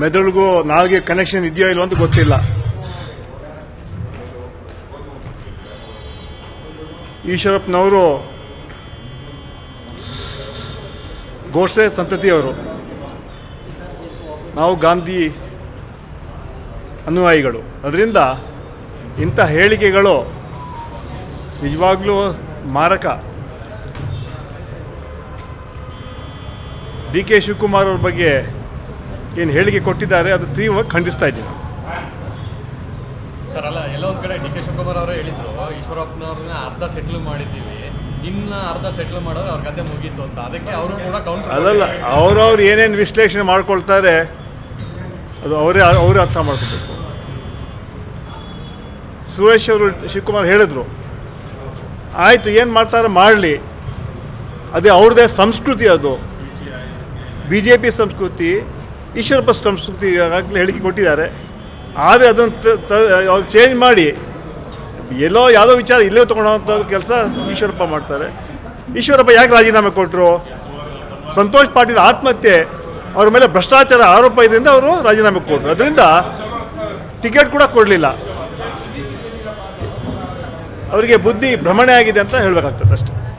ಮೆದುಳಿಗೂ ನಾಲ್ಗೆ ಕನೆಕ್ಷನ್ ಇದೆಯೋ ಇಲ್ಲ ಅಂತ ಗೊತ್ತಿಲ್ಲ. ಈಶ್ವರಪ್ಪನವರು ಗೋಡ್ಸೆ ಸಂತತಿಯವರು. ನಾವು ಗಾಂಧಿ ಅನುಯಾಯಿಗಳು. ಅದರಿಂದ ಇಂಥ ಹೇಳಿಕೆಗಳು ನಿಜವಾಗ್ಲೂ ಮಾರಕ. ಡಿ ಕೆ ಶಿವಕುಮಾರ್ ಅವ್ರ ಬಗ್ಗೆ ಏನು ಹೇಳಿಕೆ ಕೊಟ್ಟಿದ್ದಾರೆ ಅದು ತೀವ್ರವಾಗಿ ಖಂಡಿಸ್ತಾ ಇದ್ದೀನಿ ಸರ್ ಅಲ್ಲ ಎಲ್ಲ ಒಂದ್ ಕಡೆ ಡಿ ಕೆ ಶಿವಕುಮಾರ್ ಅವರೇ ಹೇಳಿದ್ರು ಈಶ್ವರಪ್ಪನವ್ರನ್ನ ಅರ್ಧ ಸೆಟ್ಲ್ ಮಾಡಿದ್ದೀವಿ ಇನ್ನ ಅರ್ಧ ಸೆಟ್ಲ್ ಮಾಡೋದು ಅವ್ರ ಕತೆ ಮುಗೀತು ಅಂತ. ಅದಕ್ಕೆ ಅವರು ಕೂಡ ಕೌಂಟರ್ ಅದಲ್ಲ ಅವ್ರವ್ರು ಏನೇನು ವಿಶ್ಲೇಷಣೆ ಮಾಡ್ಕೊಳ್ತಾರೆ ಅದು ಅವರೇ ಅವರೇ ಅರ್ಥ ಮಾಡ್ಕೋಬೇಕು. ಸುರೇಶ್ ಅವರು ಶಿವಕುಮಾರ್ ಹೇಳಿದ್ರು ಆಯಿತು ಏನು ಮಾಡ್ತಾರೆ ಮಾಡಲಿ. ಅದೇ ಅವ್ರದ್ದೇ ಸಂಸ್ಕೃತಿ ಅದು. ಬಿ ಜೆ ಪಿ ಸಂಸ್ಕೃತಿ ಈಶ್ವರಪ್ಪ ಸಂಸ್ಕೃತಿ ಈಗಾಗಲೇ ಹೇಳಿಕೆ ಕೊಟ್ಟಿದ್ದಾರೆ. ಆದರೆ ಅದನ್ನು ಅವ್ರು ಚೇಂಜ್ ಮಾಡಿ, ಎಲ್ಲೋ ಯಾವುದೋ ವಿಚಾರ ಇಲ್ಲೇ ತೊಗೊಳೋಂಥ ಕೆಲಸ ಈಶ್ವರಪ್ಪ ಮಾಡ್ತಾರೆ. ಈಶ್ವರಪ್ಪ ಯಾಕೆ ರಾಜೀನಾಮೆ ಕೊಟ್ಟರು ಸಂತೋಷ್ ಪಾಟೀಲ್ ಆತ್ಮಹತ್ಯೆ, ಅವ್ರ ಮೇಲೆ ಭ್ರಷ್ಟಾಚಾರ ಆರೋಪ ಇದರಿಂದ ಅವರು ರಾಜೀನಾಮೆ ಕೊಟ್ಟರು ಅದರಿಂದ ಟಿಕೆಟ್ ಕೂಡ ಕೊಡಲಿಲ್ಲ. ಅವರಿಗೆ ಬುದ್ಧಿ ಭ್ರಮಣೆ ಆಗಿದೆ ಅಂತ ಹೇಳಬೇಕಾಗ್ತದೆ ಅಷ್ಟೇ.